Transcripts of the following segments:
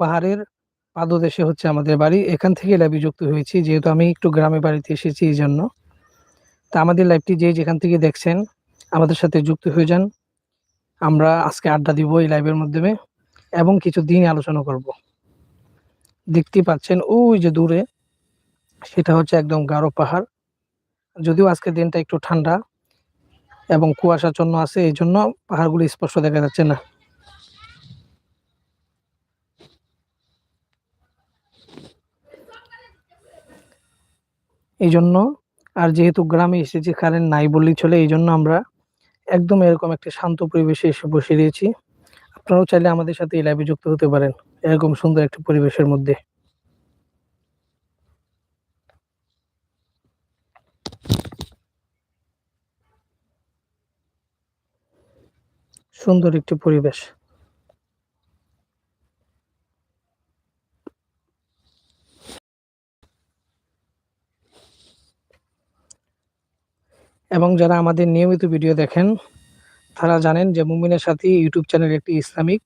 পাহাড়ের পাদদেশে হচ্ছে আমাদের বাড়ি। এখান থেকে লাইভে যুক্ত হয়েছি, যেহেতু আমি একটু গ্রামে বাড়িতে এসেছি এই জন্য। তা আমাদের লাইভটি যে যেখান থেকে দেখছেন, আমাদের সাথে যুক্ত হয়ে যান। আমরা আজকে আড্ডা দিব এই লাইভের মাধ্যমে এবং কিছু দিন আলোচনা করব। দেখতে পাচ্ছেন, ওই যে দূরে সেটা হচ্ছে একদম গাঢ় পাহাড়। যদিও আজকের দিনটা একটু ঠান্ডা এবং কুয়াশাচ্ছন্ন আছে, এই জন্য পাহাড়গুলো স্পষ্ট দেখা যাচ্ছে না। এই জন্য আর যেহেতু গ্রামে এসেছি, কারেন্ট নাই বললেই চলে এই জন্য আমরা একদম এরকম একটা শান্ত পরিবেশে এসে বসে দিয়েছি আপনারাও চাইলে আমাদের সাথে এই লাইভে যুক্ত হতে পারেন, এরকম সুন্দর একটা পরিবেশের মধ্যে। সুন্দর একটি পরিবেশ। এবং যারা আমাদের নিয়মিত ভিডিও দেখেন, তারা জানেন যে মুমিনের সাথে ইউটিউব চ্যানেল একটি ইসলামিক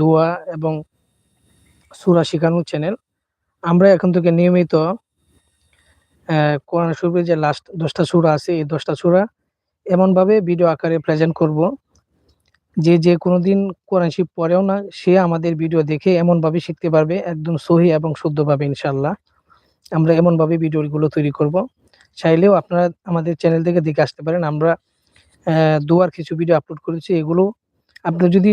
দোয়া এবং সুরা শিখানোর চ্যানেল। আমরা এখন থেকে নিয়মিত কোরআন শরীফের যে লাস্ট দশটা সুরা আছে, এই দশটা সুরা এমনভাবে ভিডিও আকারে প্রেজেন্ট করব। যে যে কোনোদিন কোরআন শরীফ পড়েও না, সে আমাদের ভিডিও দেখে এমনভাবে শিখতে পারবে, একদম সহি এবং শুদ্ধভাবে ইনশাল্লাহ আমরা এমনভাবে ভিডিওগুলো তৈরি করব। চাইলেও আপনারা আমাদের চ্যানেল থেকে দেখে আসতে পারেন। আমরা দোয়ার কিছু ভিডিও আপলোড করেছি, এগুলো আপনি যদি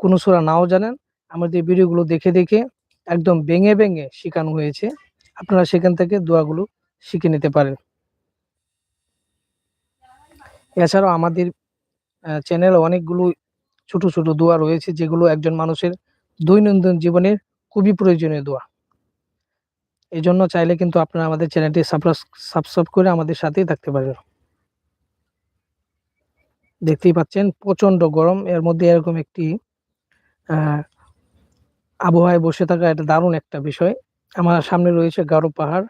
কোনো সুরা নাও জানেন, আমাদের ভিডিওগুলো দেখে দেখে একদম ভেঙে ভেঙে শেখানো হয়েছে, আপনারা সেখান থেকে দোয়াগুলো শিখে নিতে পারেন। এছাড়াও আমাদের চ্যানেল অনেকগুলো ছোট ছোট দোয়া রয়েছে, যেগুলো একজন মানুষের দৈনন্দিন জীবনের খুবই প্রয়োজনীয় দোয়া। এই জন্য চাইলে কিন্তু আপনারা আমাদের চ্যানেলটি সাবস্ক্রাইব করে আমাদের সাথেই থাকতে পারেন। দেখতেই পাচ্ছেন প্রচণ্ড গরম। এর মধ্যে এরকম একটি আবহাওয়ায় বসে থাকা এটা দারুণ একটা বিষয়। আমার সামনে রয়েছে গারো পাহাড়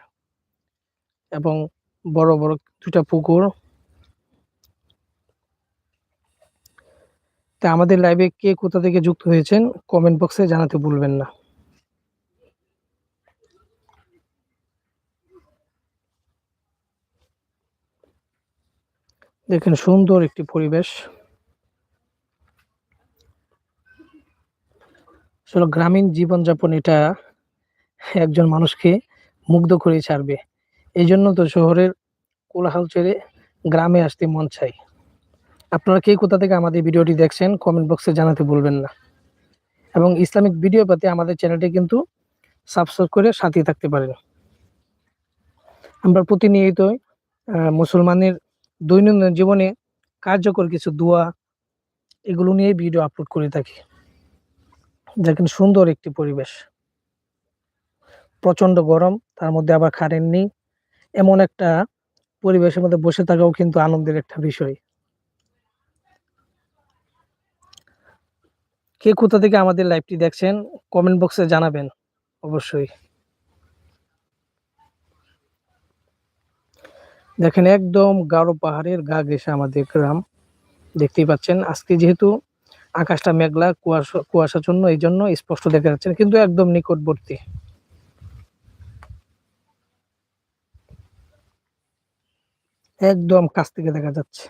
এবং বড় বড় দুটা পুকুর। তা আমাদের লাইভে কে কোথা থেকে যুক্ত হয়েছেন কমেন্ট বক্সে জানাতে ভুলবেন না। দেখেন, সুন্দর একটি পরিবেশ। আসলে গ্রামীণ জীবনযাপন এটা একজন মানুষকে মুগ্ধ করে ছাড়বে। এই জন্য তো শহরের কোলাহল ছেড়ে গ্রামে আসতে মন চাই। আপনারা কে কোথা থেকে আমাদের ভিডিওটি দেখছেন কমেন্ট বক্সে জানাতে ভুলবেন না। এবং ইসলামিক ভিডিও পেতে আমাদের চ্যানেলটি কিন্তু সাবস্ক্রাইব করে সাথে থাকতে পারেন। আমরা প্রতিনিয়ত মুসলমানের দৈনন্দিন জীবনে কার্যকর কিছু দোয়া এগুলো নিয়ে ভিডিও আপলোড করে থাকি। দেখেন সুন্দর একটি পরিবেশ। প্রচণ্ড গরম, তার মধ্যে আবার কারেন্ট নেই। এমন একটা পরিবেশের মধ্যে বসে থাকাও কিন্তু আনন্দের একটা বিষয়। কে কোথা থেকে আমাদের লাইভটি দেখছেন কমেন্ট বক্সে জানাবেন, অবশ্যই। দেখেন, একদম গাঢ় পাহাড়ের গা ঘেঁষে আমাদের গ্রাম। দেখতেই পাচ্ছেন, আজকে যেহেতু আকাশটা মেঘলা, কুয়াশা কুয়াশাচ্ছন্ন এই জন্য স্পষ্ট দেখা যাচ্ছে কিন্তু একদম নিকটবর্তী। একদম কাছ থেকে দেখা যাচ্ছে।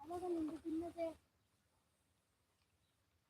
알아갔는데 빛나세요.